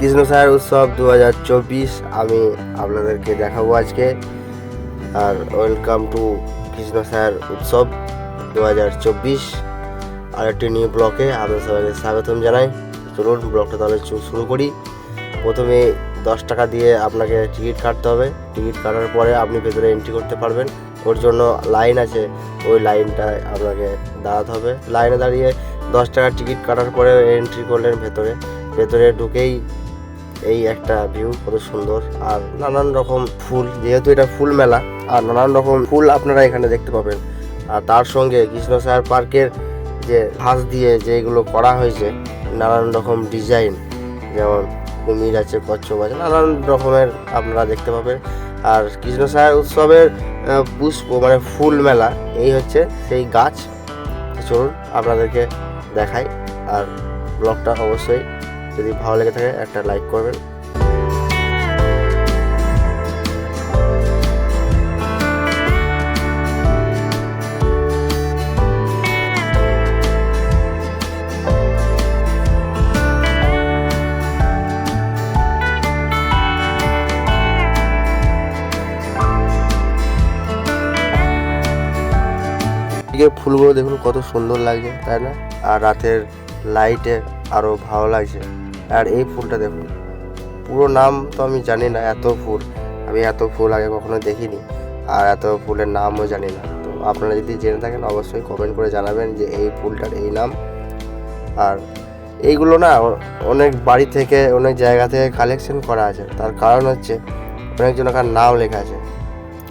কৃষ্ণসাগর উৎসব দু হাজার চব্বিশ। আমি আপনাদেরকে দেখাবো আজকে। আর ওয়েলকাম টু কৃষ্ণসাগর উৎসব দু হাজার আর একটি নিউ ব্লকে আপনাদের সবাইকে স্বাগতম জানাই। চলুন ব্লগটা তাহলে শুরু করি। প্রথমে দশ টাকা দিয়ে আপনাকে টিকিট কাটতে হবে। টিকিট কাটার পরে আপনি ভেতরে এন্ট্রি করতে পারবেন। ওর জন্য লাইন আছে। ওই লাইনটায় আপনাকে দাঁড়াতে হবে। লাইনে দাঁড়িয়ে দশ টাকার টিকিট কাটার পরে এন্ট্রি করলেন ভেতরে। ভেতরে ঢুকেই এই একটা ভিউ কত সুন্দর। আর নানান রকম ফুল, যেহেতু এটা ফুল মেলা, আর নানান রকম ফুল আপনারা এখানে দেখতে পাবেন। আর তার সঙ্গে কৃষ্ণসাগর পার্কের যে ঘাস দিয়ে যেগুলো করা হয়েছে, নানান রকম ডিজাইন, যেমন কুমির আছে, কচ্ছপ আছে, নানান রকমের আপনারা দেখতে পাবেন। আর কৃষ্ণসাগর উৎসবের পুষ্প মানে ফুল মেলা, এই হচ্ছে সেই গাছ। চলুন, আপনাদেরকে দেখাই। আর ব্লগটা অবশ্যই যদি ভালো লেগে থাকে, একটা লাইক করবেন। ফুলগুলো দেখুন, কত সুন্দর লাগছে, তাই না? আর রাতের লাইটে আরও ভালো লাগছে। আর এই ফুলটা দেখুন। পুরো নাম তো আমি জানি না, এত ফুল। আমি এত ফুল আগে কখনো দেখিনি আর এত ফুলের নামও জানি না। তো আপনারা যদি জেনে থাকেন, অবশ্যই কমেন্ট করে জানাবেন যে এই ফুলটার এই নাম। আর এইগুলো না অনেক বাড়ি থেকে, অনেক জায়গা থেকে কালেকশন করা আছে। তার কারণ হচ্ছে অনেকজনকার নাম লেখা আছে।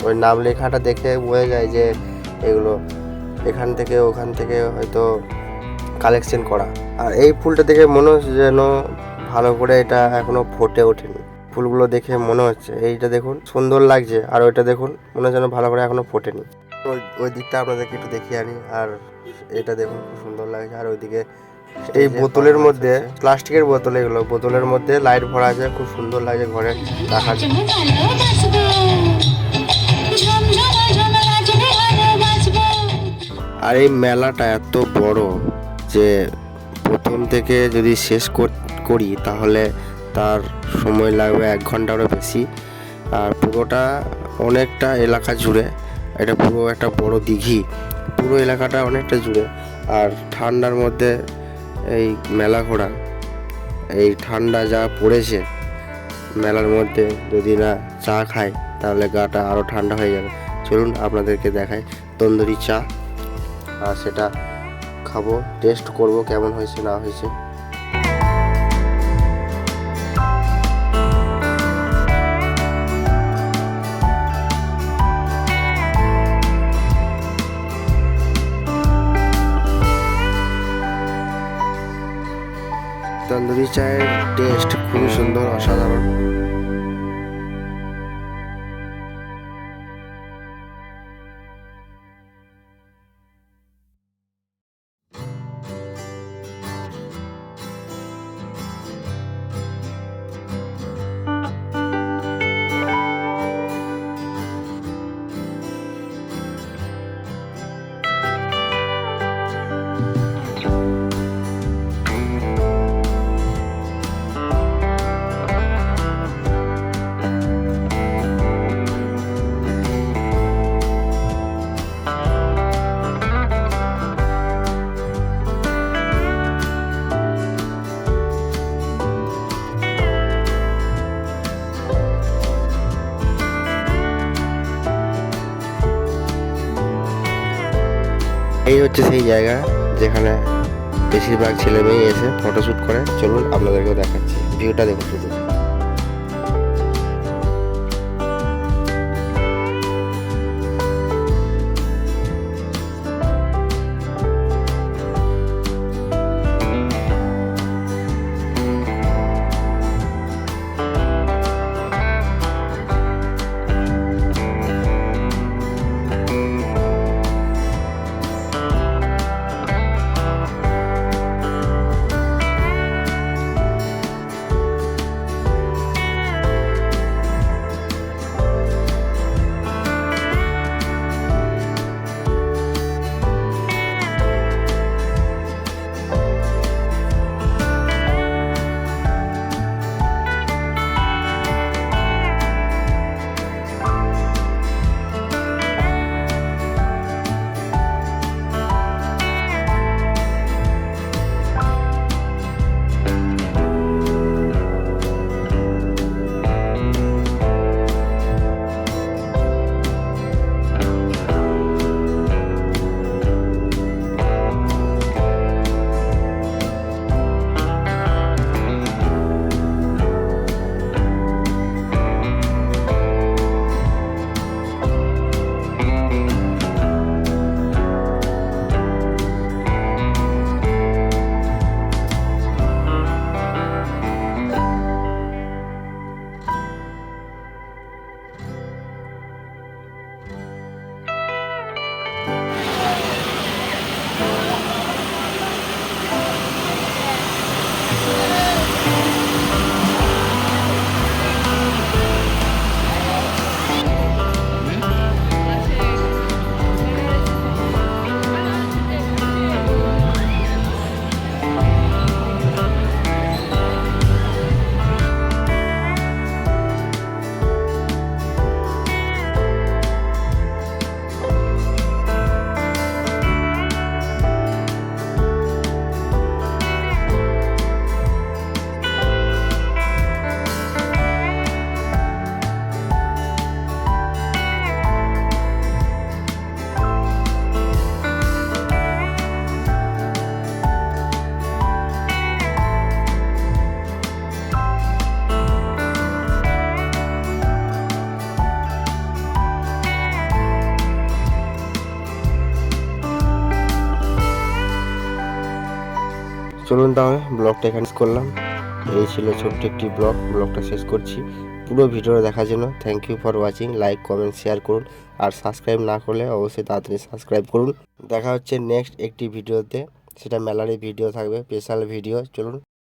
ওই নাম লেখাটা দেখে বোঝা যায় যে এগুলো এখান থেকে, ওখান থেকে হয়তো কালেকশন করা। আর এই ফুলটা দেখে মনে হচ্ছে যেন ভালো করে এটা এখনও ফুটে ওঠেনি। ফুলগুলো দেখে মনে হচ্ছে এইটা দেখুন সুন্দর লাগছে আর ওইটা দেখুন মনে হচ্ছে ভালো করে এখনও ফোটেনি। ওই দিকটা আপনাদেরকে একটু দেখিয়ে আনি আর এটা দেখুন খুব সুন্দর লাগছে আর ওইদিকে এই বোতলের মধ্যে প্লাস্টিকের বোতল এগুলো বোতলের মধ্যে লাইট ভরা আছে খুব সুন্দর লাগছে ঘরে রাখার আর এই মেলাটা এত বড় যে প্রথম থেকে যদি শেষ কর- করি, তাহলে তার সময় লাগবে এক ঘন্টারও বেশি। আর পুরোটা অনেকটা এলাকা জুড়ে, এটা পুরো একটা বড় দিঘি, পুরো এলাকাটা অনেকটা জুড়ে। আর ঠান্ডার মধ্যে এই মেলা ঘোরা, এই ঠান্ডা যা পড়েছে মেলার মধ্যে, যদি না চা খাই তাহলে গাটা আরও ঠান্ডা হয়ে যাবে। চলুন আপনাদেরকে দেখাই তন্দুরি চা, আর সেটা খাব, টেস্ট করব কেমন হয়েছে, না হয়েছে। তন্দুরি চায়ের টেস্ট খুবই সুন্দর অসাধারণ। এই হচ্ছে সেই জায়গা যেখানে বেশিরভাগ ছেলে মেয়ে এসে ফটোশ্যুট করে। চলুন আপনাদেরকেও দেখাচ্ছি। ভিউটা দেখুন শুধু। চলুন তাহলে ব্লগটা এখানে করলাম। এই ছিল ছোট্ট একটি ব্লগ, ব্লগটা শেষ করছি। পুরো ভিডিওটা দেখার জন্য thank you for watching like comment share করুন। আর সাবস্ক্রাইব না করলে অবশ্যই তাড়াতাড়ি সাবস্ক্রাইব করুন। দেখা হচ্ছে নেক্সট একটি ভিডিওতে। সেটা মেলারই ভিডিও থাকবে স্পেশাল ভিডিও চলুন